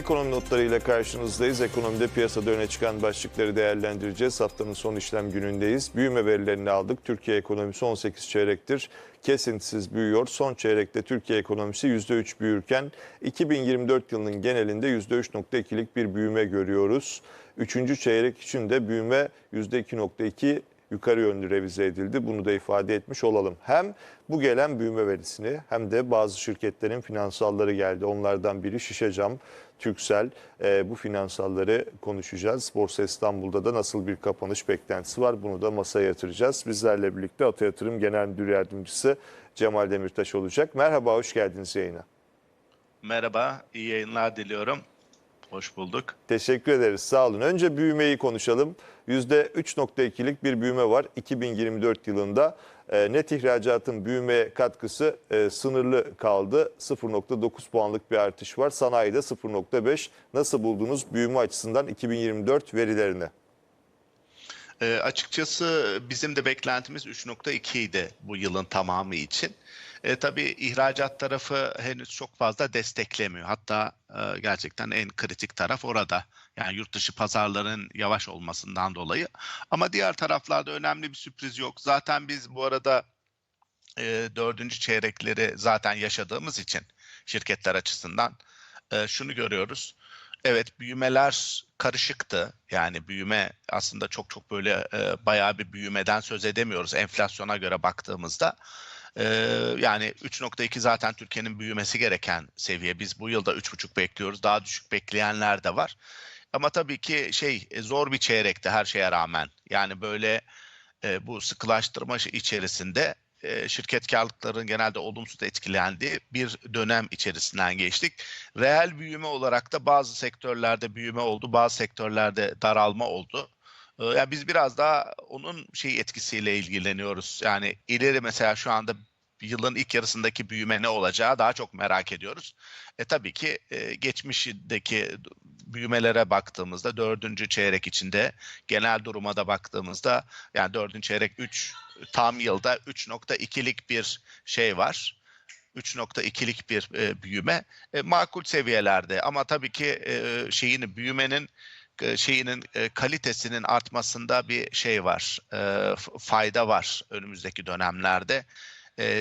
Ekonomi notlarıyla karşınızdayız. Ekonomide piyasada öne çıkan başlıkları değerlendireceğiz. Haftanın son işlem günündeyiz. Büyüme verilerini aldık. Türkiye ekonomisi 18 çeyrektir. Kesintisiz büyüyor. Son çeyrekte Türkiye ekonomisi %3 büyürken 2024 yılının genelinde %3.2'lik bir büyüme görüyoruz. Üçüncü çeyrek için de büyüme %2.2 yukarı yönlü revize edildi. Bunu da ifade etmiş olalım. Hem bu gelen büyüme verisini hem de bazı şirketlerin finansalları geldi. Onlardan biri Şişecam, Türksel. Ee, bu finansalları konuşacağız. Borsa İstanbul'da da nasıl bir kapanış beklentisi var bunu da masaya yatıracağız. Bizlerle birlikte Ata Yatırım Genel Müdür Yardımcısı Cemal Demirtaş olacak. Merhaba, hoş geldiniz yayına. Merhaba, iyi yayınlar diliyorum. Hoş bulduk. Teşekkür ederiz. Sağ olun. Önce büyümeyi konuşalım. %3.2'lik bir büyüme var 2024 yılında. E, net ihracatın büyüme katkısı e, sınırlı kaldı. 0.9 puanlık bir artış var. Sanayide 0.5. Nasıl buldunuz büyüme açısından 2024 verilerini? E, açıkçası bizim de beklentimiz 3.2 idi bu yılın tamamı için. E, tabii ihracat tarafı henüz çok fazla desteklemiyor. Hatta e, gerçekten en kritik taraf orada. Yani yurt dışı pazarların yavaş olmasından dolayı. Ama diğer taraflarda önemli bir sürpriz yok. Zaten biz bu arada e, dördüncü çeyrekleri zaten yaşadığımız için şirketler açısından e, şunu görüyoruz. Evet büyümeler karışıktı. Yani büyüme aslında çok çok böyle e, bayağı bir büyümeden söz edemiyoruz enflasyona göre baktığımızda. Ee, yani 3.2 zaten Türkiye'nin büyümesi gereken seviye. Biz bu yılda 3.5 bekliyoruz. Daha düşük bekleyenler de var. Ama tabii ki şey e, zor bir çeyrekti her şeye rağmen. Yani böyle e, bu sıkılaştırma içerisinde e, şirket karlılıklarının genelde olumsuz etkilendiği bir dönem içerisinden geçtik. Reel büyüme olarak da bazı sektörlerde büyüme oldu, bazı sektörlerde daralma oldu. Ee, yani biz biraz daha onun şey etkisiyle ilgileniyoruz. Yani ileri mesela şu anda yılın ilk yarısındaki büyüme ne olacağı daha çok merak ediyoruz. E tabii ki e, geçmişteki büyümelere baktığımızda dördüncü çeyrek içinde genel duruma da baktığımızda yani dördüncü çeyrek 3 tam yılda 3.2'lik bir şey var. 3.2'lik bir e, büyüme e, makul seviyelerde ama tabii ki e, şeyini büyümenin şeyinin e, kalitesinin artmasında bir şey var, e, fayda var önümüzdeki dönemlerde.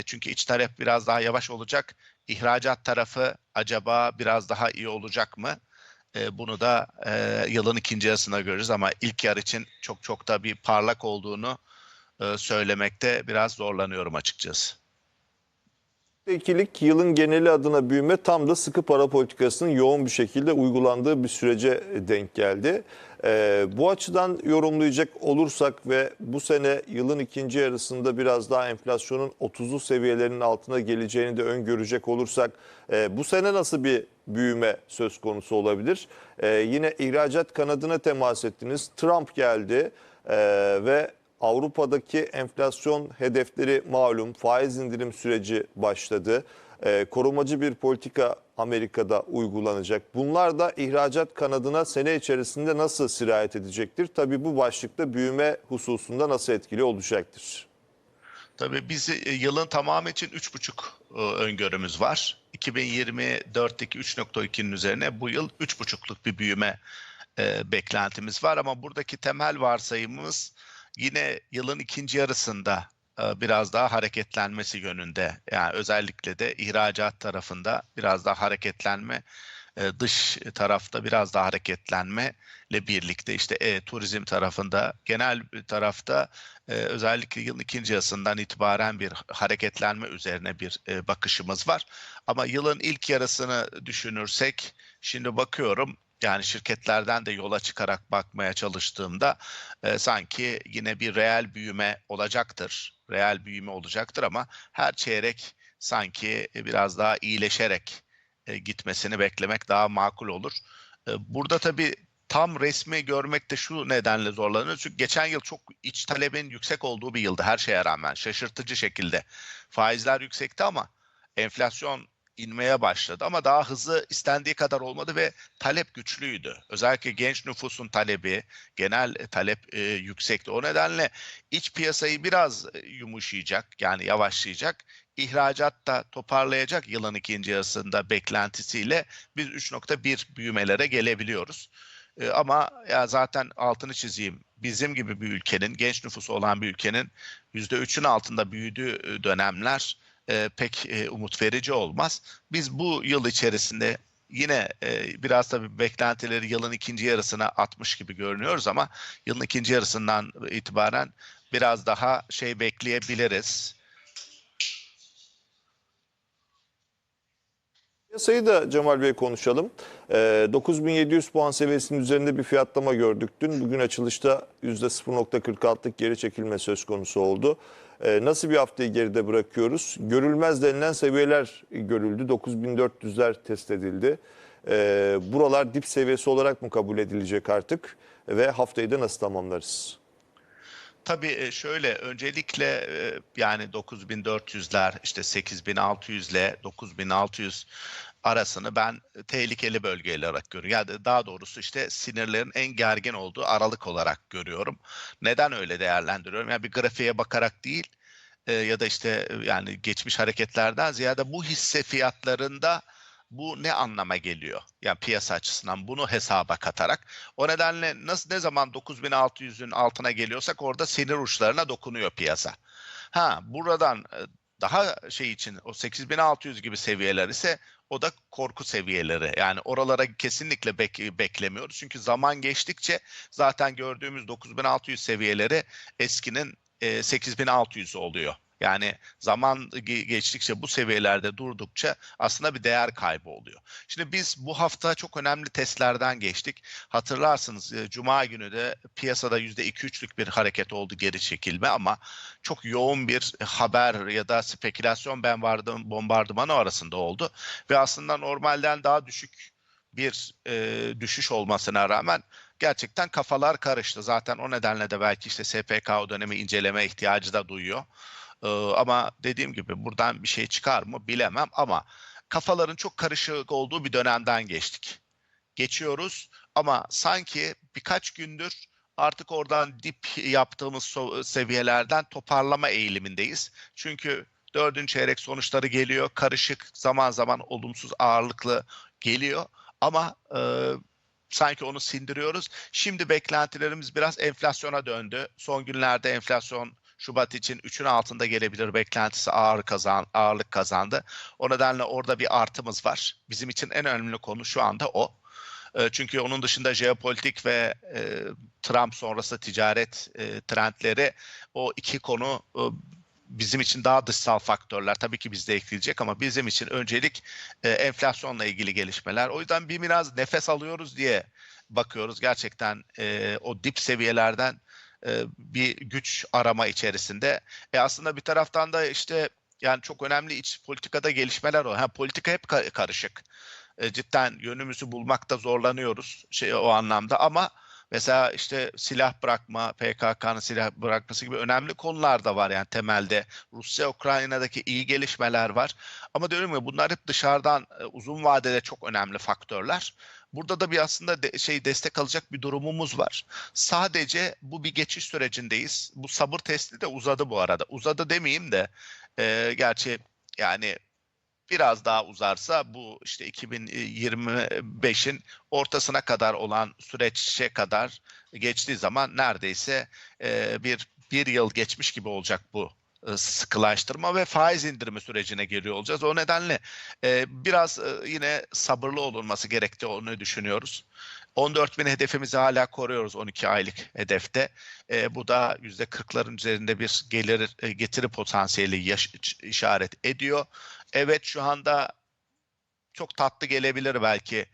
Çünkü iç taraf biraz daha yavaş olacak. İhracat tarafı acaba biraz daha iyi olacak mı? Bunu da yılın ikinci yarısında görürüz ama ilk yar için çok çok da bir parlak olduğunu söylemekte biraz zorlanıyorum açıkçası. İkilik yılın geneli adına büyüme tam da sıkı para politikasının yoğun bir şekilde uygulandığı bir sürece denk geldi. Ee, bu açıdan yorumlayacak olursak ve bu sene yılın ikinci yarısında biraz daha enflasyonun 30'lu seviyelerinin altına geleceğini de öngörecek olursak e, bu sene nasıl bir büyüme söz konusu olabilir? E, yine ihracat kanadına temas ettiniz. Trump geldi e, ve Avrupa'daki enflasyon hedefleri malum, faiz indirim süreci başladı. E, korumacı bir politika Amerika'da uygulanacak. Bunlar da ihracat kanadına sene içerisinde nasıl sirayet edecektir? Tabii bu başlıkta büyüme hususunda nasıl etkili olacaktır? Tabii biz e, yılın tamamı için 3,5 e, öngörümüz var. 2024'teki 3.2'nin üzerine bu yıl 3,5'luk bir büyüme e, beklentimiz var ama buradaki temel varsayımımız yine yılın ikinci yarısında e, biraz daha hareketlenmesi yönünde. Yani özellikle de ihracat tarafında biraz daha hareketlenme, e, dış tarafta biraz daha hareketlenme ile birlikte işte e, turizm tarafında genel tarafta e, özellikle yılın ikinci yarısından itibaren bir hareketlenme üzerine bir e, bakışımız var. Ama yılın ilk yarısını düşünürsek şimdi bakıyorum yani şirketlerden de yola çıkarak bakmaya çalıştığımda e, sanki yine bir reel büyüme olacaktır. Reel büyüme olacaktır ama her çeyrek sanki biraz daha iyileşerek e, gitmesini beklemek daha makul olur. E, burada tabii tam resmi görmek de şu nedenle zorlanıyor. Çünkü geçen yıl çok iç talebin yüksek olduğu bir yıldı her şeye rağmen. Şaşırtıcı şekilde. Faizler yüksekti ama enflasyon inmeye başladı ama daha hızlı istendiği kadar olmadı ve talep güçlüydü. Özellikle genç nüfusun talebi, genel talep e, yüksekti. O nedenle iç piyasayı biraz e, yumuşayacak yani yavaşlayacak. İhracat da toparlayacak yılın ikinci yarısında beklentisiyle biz 3.1 büyümelere gelebiliyoruz. E, ama ya zaten altını çizeyim. Bizim gibi bir ülkenin, genç nüfusu olan bir ülkenin %3'ün altında büyüdüğü e, dönemler e, pek e, umut verici olmaz. Biz bu yıl içerisinde yine e, biraz tabii beklentileri yılın ikinci yarısına atmış gibi görünüyoruz ama yılın ikinci yarısından itibaren biraz daha şey bekleyebiliriz. Piyasayı da Cemal Bey konuşalım. Ee, 9700 puan seviyesinin üzerinde bir fiyatlama gördük dün. Bugün açılışta %0.46'lık geri çekilme söz konusu oldu. Ee, nasıl bir haftayı geride bırakıyoruz? Görülmez denilen seviyeler görüldü. 9400'ler test edildi. Ee, buralar dip seviyesi olarak mı kabul edilecek artık? Ve haftayı da nasıl tamamlarız? Tabii e, şöyle öncelikle e, yani 9400'ler işte 8600 ile 9600 arasını ben tehlikeli bölge olarak görüyorum. Yani daha doğrusu işte sinirlerin en gergin olduğu aralık olarak görüyorum. Neden öyle değerlendiriyorum? Yani bir grafiğe bakarak değil e, ya da işte e, yani geçmiş hareketlerden ziyade bu hisse fiyatlarında bu ne anlama geliyor? Yani piyasa açısından bunu hesaba katarak. O nedenle nasıl ne zaman 9600'ün altına geliyorsak orada sinir uçlarına dokunuyor piyasa. Ha buradan e, daha şey için o 8600 gibi seviyeler ise o da korku seviyeleri. Yani oralara kesinlikle bek- beklemiyoruz. Çünkü zaman geçtikçe zaten gördüğümüz 9600 seviyeleri eskinin e, 8600 oluyor. Yani zaman ge- geçtikçe bu seviyelerde durdukça aslında bir değer kaybı oluyor. Şimdi biz bu hafta çok önemli testlerden geçtik. Hatırlarsınız e, Cuma günü de piyasada %2-3'lük bir hareket oldu geri çekilme ama çok yoğun bir haber ya da spekülasyon ben vardım bombardımanı arasında oldu. Ve aslında normalden daha düşük bir e, düşüş olmasına rağmen gerçekten kafalar karıştı. Zaten o nedenle de belki işte SPK o dönemi inceleme ihtiyacı da duyuyor. Ee, ama dediğim gibi buradan bir şey çıkar mı bilemem ama kafaların çok karışık olduğu bir dönemden geçtik. Geçiyoruz ama sanki birkaç gündür artık oradan dip yaptığımız seviyelerden toparlama eğilimindeyiz. Çünkü dördüncü çeyrek sonuçları geliyor. Karışık zaman zaman olumsuz ağırlıklı geliyor ama e, sanki onu sindiriyoruz. Şimdi beklentilerimiz biraz enflasyona döndü. Son günlerde enflasyon Şubat için 3'ün altında gelebilir beklentisi ağır kazan, ağırlık kazandı. O nedenle orada bir artımız var. Bizim için en önemli konu şu anda o. E, Çünkü onun dışında jeopolitik ve e, Trump sonrası ticaret e, trendleri o iki konu e, bizim için daha dışsal faktörler. Tabii ki bizde ekleyecek ama bizim için öncelik e, enflasyonla ilgili gelişmeler. O yüzden bir biraz nefes alıyoruz diye bakıyoruz. Gerçekten e, o dip seviyelerden e, bir güç arama içerisinde. E aslında bir taraftan da işte yani çok önemli iç politikada gelişmeler o. Ha politika hep ka- karışık. E, cidden yönümüzü bulmakta zorlanıyoruz şey o anlamda ama mesela işte silah bırakma, PKK'nın silah bırakması gibi önemli konular da var yani temelde. Rusya Ukrayna'daki iyi gelişmeler var. Ama diyorum ya bunlar hep dışarıdan e, uzun vadede çok önemli faktörler. Burada da bir aslında de, şey destek alacak bir durumumuz var. Sadece bu bir geçiş sürecindeyiz. Bu sabır testi de uzadı bu arada. Uzadı demeyeyim de e, gerçi yani biraz daha uzarsa bu işte 2025'in ortasına kadar olan süreçe kadar geçtiği zaman neredeyse e, bir bir yıl geçmiş gibi olacak bu sıkılaştırma ve faiz indirimi sürecine giriyor olacağız. O nedenle e, biraz e, yine sabırlı olunması gerektiğini düşünüyoruz. 14 bin hedefimizi hala koruyoruz 12 aylık hedefte. E, bu da %40'ların üzerinde bir gelir e, getiri potansiyeli yaş- işaret ediyor. Evet şu anda çok tatlı gelebilir belki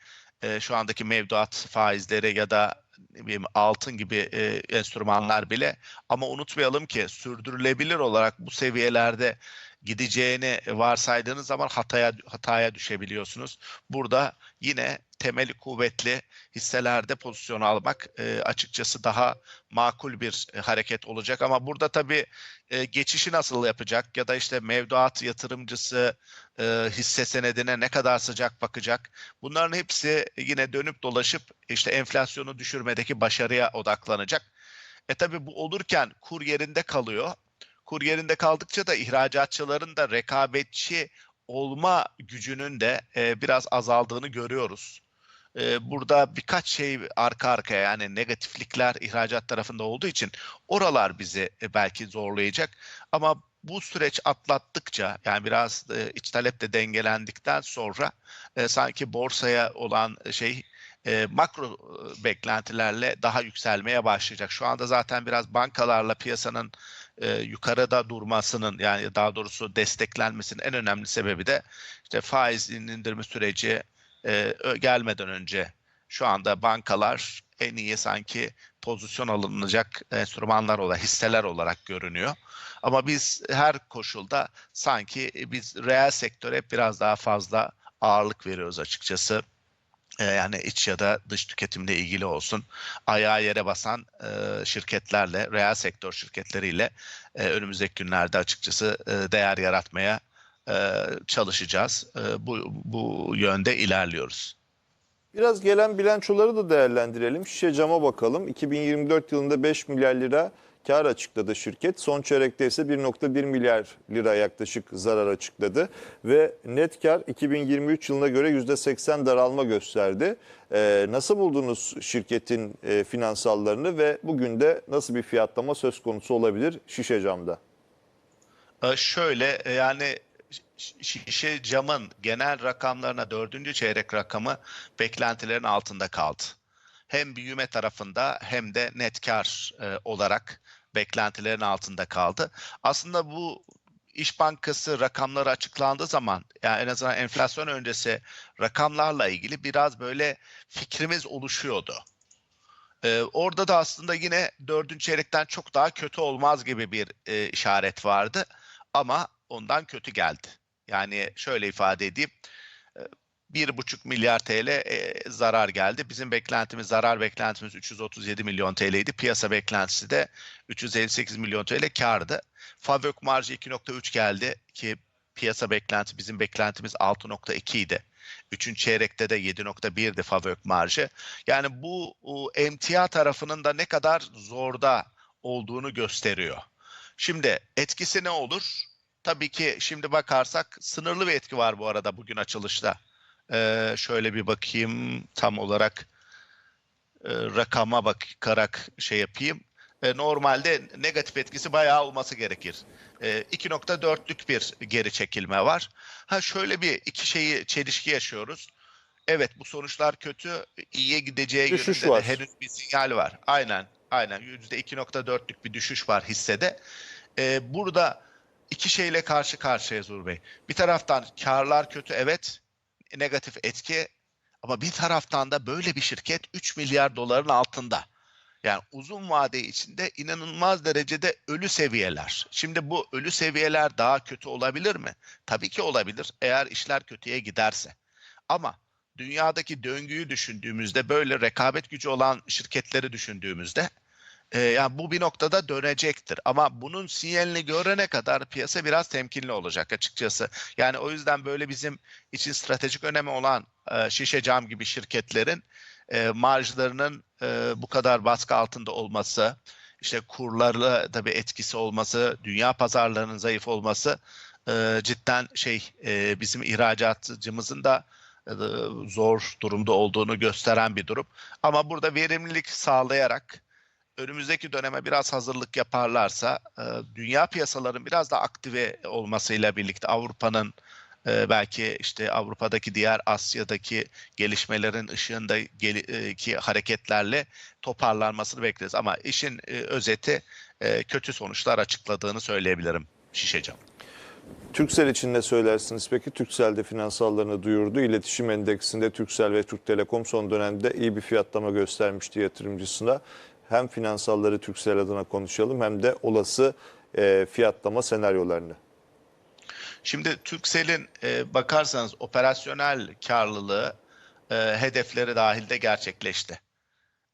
e, şu andaki mevduat faizleri ya da ne bileyim altın gibi e, enstrümanlar bile. Ama unutmayalım ki sürdürülebilir olarak bu seviyelerde gideceğini varsaydığınız zaman hataya hataya düşebiliyorsunuz. Burada yine temeli kuvvetli hisselerde pozisyon almak e, açıkçası daha makul bir e, hareket olacak ama burada tabii e, geçişi nasıl yapacak ya da işte mevduat yatırımcısı e, hisse senedine ne kadar sıcak bakacak. Bunların hepsi yine dönüp dolaşıp işte enflasyonu düşürmedeki başarıya odaklanacak. E tabii bu olurken kur yerinde kalıyor. Kur yerinde kaldıkça da ihracatçıların da rekabetçi olma gücünün de e, biraz azaldığını görüyoruz. E, burada birkaç şey arka arkaya yani negatiflikler ihracat tarafında olduğu için oralar bizi e, belki zorlayacak. Ama bu süreç atlattıkça yani biraz e, iç talep de dengelendikten sonra e, sanki borsaya olan şey e, makro e, beklentilerle daha yükselmeye başlayacak. Şu anda zaten biraz bankalarla piyasanın e, yukarıda durmasının yani daha doğrusu desteklenmesinin en önemli sebebi de işte faiz indirme süreci e, gelmeden önce şu anda bankalar en iyi sanki pozisyon alınacak enstrümanlar olarak, hisseler olarak görünüyor. Ama biz her koşulda sanki biz reel sektöre biraz daha fazla ağırlık veriyoruz açıkçası. Ee, yani iç ya da dış tüketimle ilgili olsun ayağa yere basan e, şirketlerle, reel sektör şirketleriyle e, önümüzdeki günlerde açıkçası e, değer yaratmaya e, çalışacağız. E, bu, bu yönde ilerliyoruz. Biraz gelen bilançoları da değerlendirelim. Şişe cama bakalım. 2024 yılında 5 milyar lira kar açıkladı şirket. Son çeyrekte ise 1.1 milyar lira yaklaşık zarar açıkladı. Ve net kar 2023 yılına göre %80 daralma gösterdi. Ee, nasıl buldunuz şirketin e, finansallarını ve bugün de nasıl bir fiyatlama söz konusu olabilir şişe camda? Ee, Şöyle e, yani şişe camın genel rakamlarına dördüncü çeyrek rakamı beklentilerin altında kaldı. Hem büyüme tarafında hem de net kar e, olarak beklentilerin altında kaldı. Aslında bu İş Bankası rakamları açıklandığı zaman yani en azından enflasyon öncesi rakamlarla ilgili biraz böyle fikrimiz oluşuyordu. Ee, orada da aslında yine dördüncü çeyrekten çok daha kötü olmaz gibi bir e, işaret vardı. Ama ondan kötü geldi. Yani şöyle ifade edeyim. E, Bir buçuk milyar TL e, zarar geldi. Bizim beklentimiz, zarar beklentimiz 337 milyon TL'ydi. Piyasa beklentisi de 358 milyon TL kardı. Favök marjı 2.3 geldi ki piyasa beklenti bizim beklentimiz 6.2 idi. Üçüncü çeyrekte de 7.1'di Favök marjı. Yani bu emtia tarafının da ne kadar zorda olduğunu gösteriyor. Şimdi etkisi ne olur? Tabii ki şimdi bakarsak sınırlı bir etki var bu arada bugün açılışta. Ee, şöyle bir bakayım tam olarak e, rakama bakarak şey yapayım. E, normalde negatif etkisi bayağı olması gerekir. E, 2.4'lük bir geri çekilme var. Ha şöyle bir iki şeyi çelişki yaşıyoruz. Evet bu sonuçlar kötü. iyiye gideceği Düşüş yönünde var. de henüz bir sinyal var. Aynen. Aynen. %2.4'lük bir düşüş var hissede. E, burada iki şeyle karşı karşıyayız Uğur Bey. Bir taraftan karlar kötü evet. Negatif etki. Ama bir taraftan da böyle bir şirket 3 milyar doların altında. Yani uzun vade içinde inanılmaz derecede ölü seviyeler. Şimdi bu ölü seviyeler daha kötü olabilir mi? Tabii ki olabilir eğer işler kötüye giderse. Ama dünyadaki döngüyü düşündüğümüzde böyle rekabet gücü olan şirketleri düşündüğümüzde e, yani bu bir noktada dönecektir. Ama bunun sinyalini görene kadar piyasa biraz temkinli olacak açıkçası. Yani o yüzden böyle bizim için stratejik önemi olan e, şişe cam gibi şirketlerin e, marjlarının e, bu kadar baskı altında olması, işte kurlarla tabii etkisi olması, dünya pazarlarının zayıf olması e, cidden şey e, bizim ihracatçımızın da e, zor durumda olduğunu gösteren bir durum. Ama burada verimlilik sağlayarak önümüzdeki döneme biraz hazırlık yaparlarsa e, dünya piyasaların biraz da aktive olmasıyla birlikte Avrupa'nın e, belki işte Avrupa'daki diğer Asya'daki gelişmelerin ışığında gel- e, hareketlerle toparlanmasını bekleriz. Ama işin e, özeti e, kötü sonuçlar açıkladığını söyleyebilirim Şişecam. Türksel için ne söylersiniz peki? Türksel de finansallarını duyurdu. İletişim endeksinde Türksel ve Türk Telekom son dönemde iyi bir fiyatlama göstermişti yatırımcısına. Hem finansalları Türksel adına konuşalım hem de olası e, fiyatlama senaryolarını. Şimdi Turkcell'in e, bakarsanız operasyonel karlılığı e, hedefleri dahilde gerçekleşti.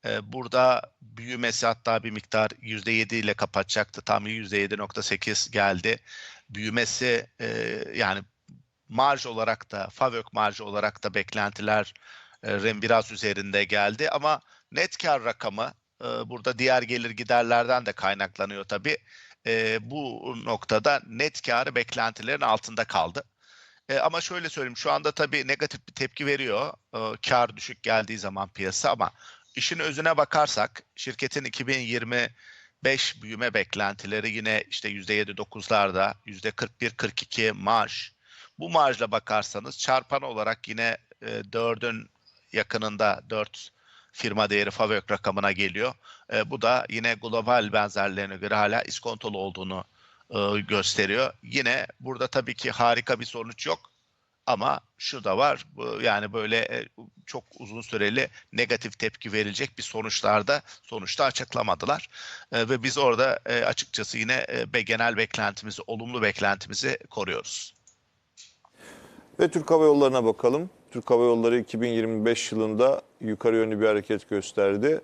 E, burada büyümesi hatta bir miktar %7 ile kapatacaktı. Tam %7.8 geldi. Büyümesi e, yani marj olarak da, FAVÖK marjı olarak da beklentilerin biraz üzerinde geldi. Ama net kar rakamı e, burada diğer gelir giderlerden de kaynaklanıyor tabii. E, bu noktada net karı beklentilerin altında kaldı. E, ama şöyle söyleyeyim şu anda tabii negatif bir tepki veriyor e, kar düşük geldiği zaman piyasa ama işin özüne bakarsak şirketin 2025 büyüme beklentileri yine işte %7-9'larda %41-42 marj. Bu marjla bakarsanız çarpan olarak yine e, 4'ün yakınında 4 firma değeri FAVÖK rakamına geliyor. E, bu da yine global benzerlerine göre hala iskontolu olduğunu e, gösteriyor. Yine burada tabii ki harika bir sonuç yok. Ama şu da var. Yani böyle e, çok uzun süreli negatif tepki verilecek bir sonuçlarda sonuçta açıklamadılar. E, ve biz orada e, açıkçası yine e, genel beklentimizi, olumlu beklentimizi koruyoruz. Ve Türk Hava Yolları'na bakalım. Türk Hava Yolları 2025 yılında yukarı yönlü bir hareket gösterdi.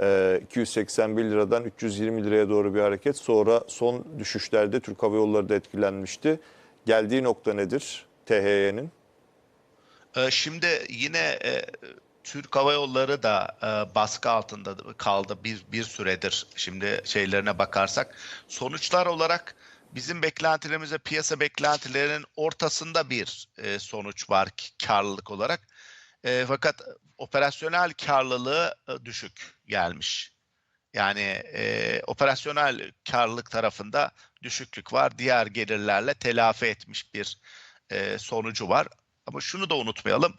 Ee, 281 liradan 320 liraya doğru bir hareket. Sonra son düşüşlerde Türk Hava Yolları da etkilenmişti. Geldiği nokta nedir THY'nin? E, şimdi yine e, Türk Hava Yolları da e, baskı altında kaldı bir bir süredir. Şimdi şeylerine bakarsak sonuçlar olarak bizim beklentilerimize piyasa beklentilerinin ortasında bir e, sonuç var k- karlılık olarak. E, fakat operasyonel karlılığı e, düşük gelmiş. Yani e, operasyonel karlılık tarafında düşüklük var. Diğer gelirlerle telafi etmiş bir e, sonucu var. Ama şunu da unutmayalım.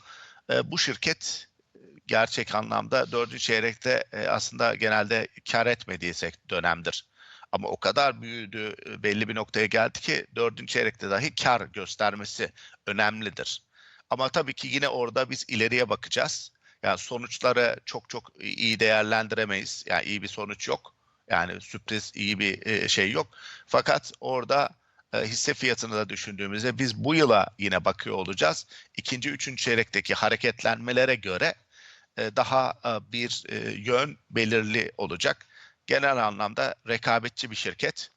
E, bu şirket e, gerçek anlamda dördüncü çeyrekte e, aslında genelde kar etmediği dönemdir. Ama o kadar büyüdü, e, belli bir noktaya geldi ki dördüncü çeyrekte dahi kar göstermesi önemlidir. Ama tabii ki yine orada biz ileriye bakacağız. Yani sonuçları çok çok iyi değerlendiremeyiz. Yani iyi bir sonuç yok. Yani sürpriz iyi bir e, şey yok. Fakat orada e, hisse fiyatını da düşündüğümüzde biz bu yıla yine bakıyor olacağız. İkinci, üçüncü çeyrekteki hareketlenmelere göre daha bir yön belirli olacak. Genel anlamda rekabetçi bir şirket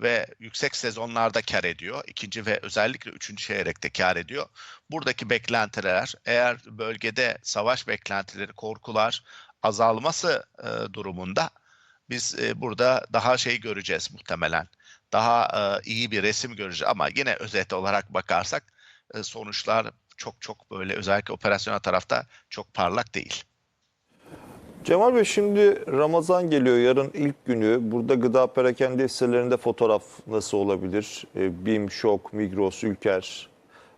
ve yüksek sezonlarda kar ediyor. İkinci ve özellikle üçüncü çeyrekte kar ediyor. Buradaki beklentiler eğer bölgede savaş beklentileri, korkular azalması e, durumunda biz e, burada daha şey göreceğiz muhtemelen. Daha e, iyi bir resim göreceğiz ama yine özet olarak bakarsak e, sonuçlar çok çok böyle özellikle operasyonel tarafta çok parlak değil. Cemal Bey şimdi Ramazan geliyor yarın ilk günü. Burada gıda perakende hisselerinde fotoğraf nasıl olabilir? E, BİM, ŞOK, Migros, Ülker.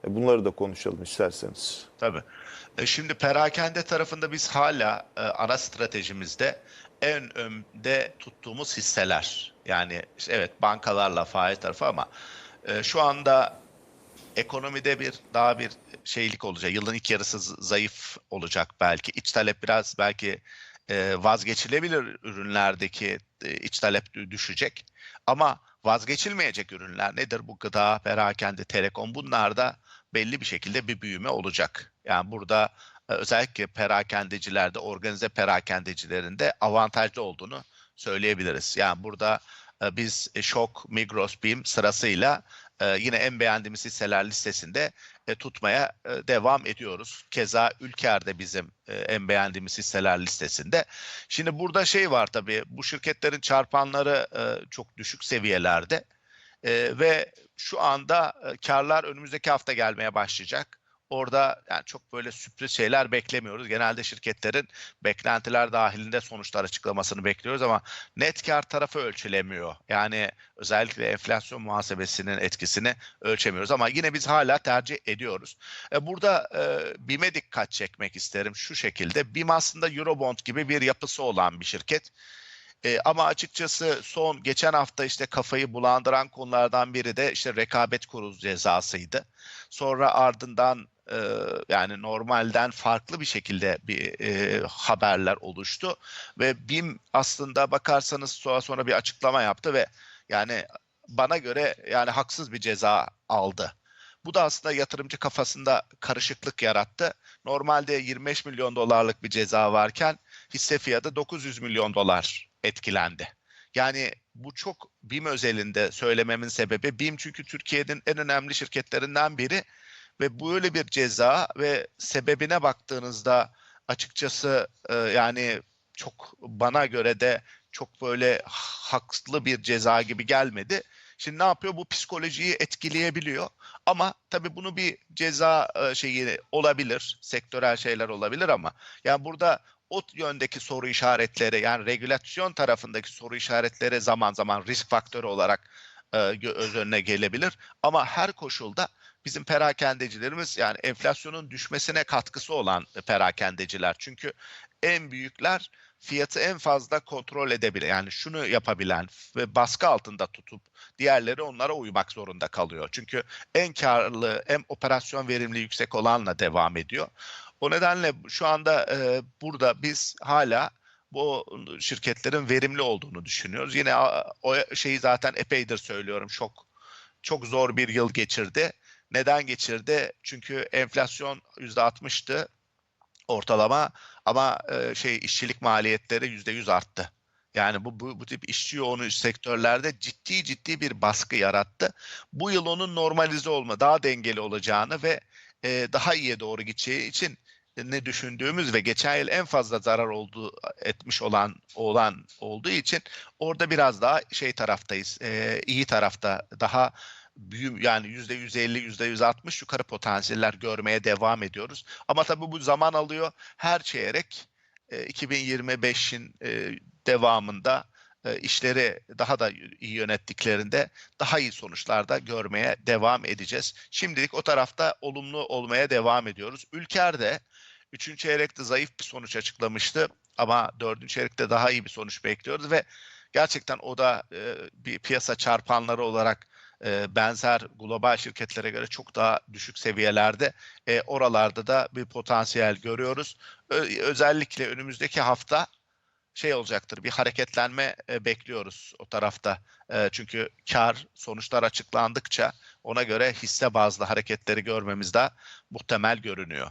E, bunları da konuşalım isterseniz. Tabii. E, Şimdi perakende tarafında biz hala e, ana stratejimizde en önde tuttuğumuz hisseler. Yani işte evet bankalarla faiz tarafı ama e, şu anda ekonomide bir daha bir şeylik olacak. Yılın ilk yarısı zayıf olacak belki. İç talep biraz belki e, vazgeçilebilir ürünlerdeki e, iç talep dü- düşecek. Ama vazgeçilmeyecek ürünler nedir? Bu gıda, perakende, telekom bunlarda belli bir şekilde bir büyüme olacak. Yani burada e, özellikle perakendecilerde, organize perakendecilerinde avantajlı olduğunu söyleyebiliriz. Yani burada biz Şok, Migros, BİM sırasıyla yine en beğendiğimiz hisseler listesinde e, tutmaya e, devam ediyoruz. Keza Ülker de bizim e, en beğendiğimiz hisseler listesinde. Şimdi burada şey var tabii bu şirketlerin çarpanları e, çok düşük seviyelerde E, ve şu anda e, karlar önümüzdeki hafta gelmeye başlayacak. Orada yani çok böyle sürpriz şeyler beklemiyoruz. Genelde şirketlerin beklentiler dahilinde sonuçlar açıklamasını bekliyoruz ama net kar tarafı ölçülemiyor. Yani özellikle enflasyon muhasebesinin etkisini ölçemiyoruz ama yine biz hala tercih ediyoruz. E, Burada e, BİM'e dikkat çekmek isterim şu şekilde. BİM aslında Eurobond gibi bir yapısı olan bir şirket. E, ama açıkçası son geçen hafta işte kafayı bulandıran konulardan biri de işte rekabet kurulu cezasıydı. Sonra ardından e, yani normalden farklı bir şekilde bir e, haberler oluştu ve BİM aslında bakarsanız sonra sonra bir açıklama yaptı ve yani bana göre yani haksız bir ceza aldı. Bu da aslında yatırımcı kafasında karışıklık yarattı. Normalde 25 milyon dolarlık bir ceza varken hisse fiyatı 900 milyon dolar etkilendi. Yani bu çok BİM özelinde söylememin sebebi BİM çünkü Türkiye'nin en önemli şirketlerinden biri ve böyle bir ceza ve sebebine baktığınızda açıkçası e, yani çok bana göre de çok böyle haklı bir ceza gibi gelmedi. Şimdi ne yapıyor? Bu psikolojiyi etkileyebiliyor. Ama tabii bunu bir ceza e, şeyi olabilir, sektörel şeyler olabilir ama yani burada o yöndeki soru işaretleri yani regülasyon tarafındaki soru işaretleri zaman zaman risk faktörü olarak e, gö- göz önüne gelebilir. Ama her koşulda bizim perakendecilerimiz yani enflasyonun düşmesine katkısı olan perakendeciler. Çünkü en büyükler fiyatı en fazla kontrol edebilen yani şunu yapabilen ve baskı altında tutup diğerleri onlara uymak zorunda kalıyor. Çünkü en karlı, en operasyon verimli yüksek olanla devam ediyor. O nedenle şu anda e, burada biz hala bu şirketlerin verimli olduğunu düşünüyoruz. Yine o şeyi zaten epeydir söylüyorum. Çok çok zor bir yıl geçirdi. Neden geçirdi? Çünkü enflasyon %60'tı ortalama ama e, şey işçilik maliyetleri %100 arttı. Yani bu, bu, bu tip işçi yoğunu sektörlerde ciddi ciddi bir baskı yarattı. Bu yıl onun normalize olma, daha dengeli olacağını ve e, daha iyiye doğru gideceği için ne düşündüğümüz ve geçen yıl en fazla zarar olduğu etmiş olan olan olduğu için orada biraz daha şey taraftayız. E, iyi tarafta daha büyüm yani yüzde 150 yüzde 160 yukarı potansiyeller görmeye devam ediyoruz. Ama tabii bu zaman alıyor. Her çeyrek e, 2025'in e, devamında e, işleri daha da iyi yönettiklerinde daha iyi sonuçlar da görmeye devam edeceğiz. Şimdilik o tarafta olumlu olmaya devam ediyoruz. Ülker de 3. çeyrekte zayıf bir sonuç açıklamıştı ama 4. çeyrekte daha iyi bir sonuç bekliyoruz ve gerçekten o da e, bir piyasa çarpanları olarak e, benzer global şirketlere göre çok daha düşük seviyelerde. E, oralarda da bir potansiyel görüyoruz. Ö- özellikle önümüzdeki hafta şey olacaktır bir hareketlenme e, bekliyoruz o tarafta. E, çünkü kar sonuçlar açıklandıkça ona göre hisse bazlı hareketleri görmemiz de muhtemel görünüyor.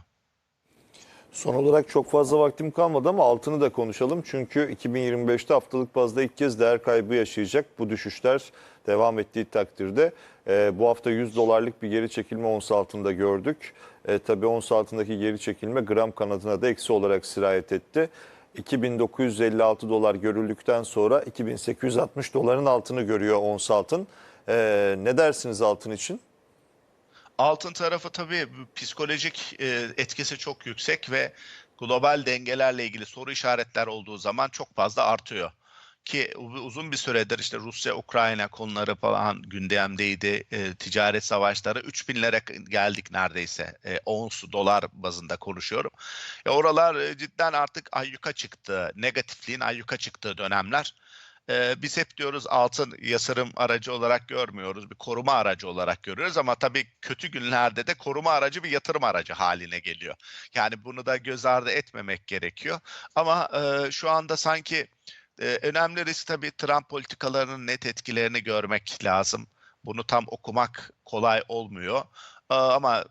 Son olarak çok fazla vaktim kalmadı ama altını da konuşalım. Çünkü 2025'te haftalık bazda ilk kez değer kaybı yaşayacak. Bu düşüşler devam ettiği takdirde e, bu hafta 100 dolarlık bir geri çekilme ons altında gördük. E, tabii ons altındaki geri çekilme gram kanadına da eksi olarak sirayet etti. 2956 dolar görüldükten sonra 2860 doların altını görüyor ons altın. E, ne dersiniz altın için? Altın tarafı tabii psikolojik e, etkisi çok yüksek ve global dengelerle ilgili soru işaretler olduğu zaman çok fazla artıyor. Ki uzun bir süredir işte Rusya-Ukrayna konuları falan gündemdeydi. E, ticaret savaşları 3000'lere geldik neredeyse. E, ons dolar bazında konuşuyorum. E, oralar e, cidden artık ayyuka çıktı. Negatifliğin ayyuka çıktığı dönemler. Ee, biz hep diyoruz altın yatırım aracı olarak görmüyoruz, bir koruma aracı olarak görüyoruz ama tabii kötü günlerde de koruma aracı bir yatırım aracı haline geliyor. Yani bunu da göz ardı etmemek gerekiyor. Ama e, şu anda sanki e, önemli risk tabii Trump politikalarının net etkilerini görmek lazım. Bunu tam okumak kolay olmuyor. E, ama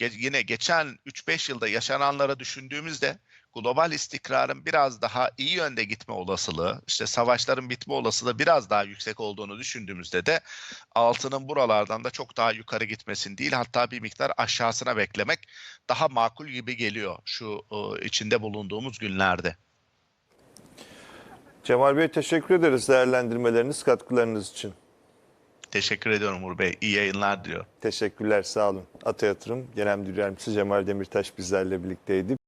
yine geçen 3-5 yılda yaşananlara düşündüğümüzde global istikrarın biraz daha iyi yönde gitme olasılığı, işte savaşların bitme olasılığı biraz daha yüksek olduğunu düşündüğümüzde de altının buralardan da çok daha yukarı gitmesin değil, hatta bir miktar aşağısına beklemek daha makul gibi geliyor şu e, içinde bulunduğumuz günlerde. Cemal Bey teşekkür ederiz değerlendirmeleriniz, katkılarınız için. Teşekkür ediyorum Uğur Bey. İyi yayınlar diliyorum. Teşekkürler, sağ olun. Ata Yatırım Genel Müdür Yardımcısı Cemal Demirtaş bizlerle birlikteydi.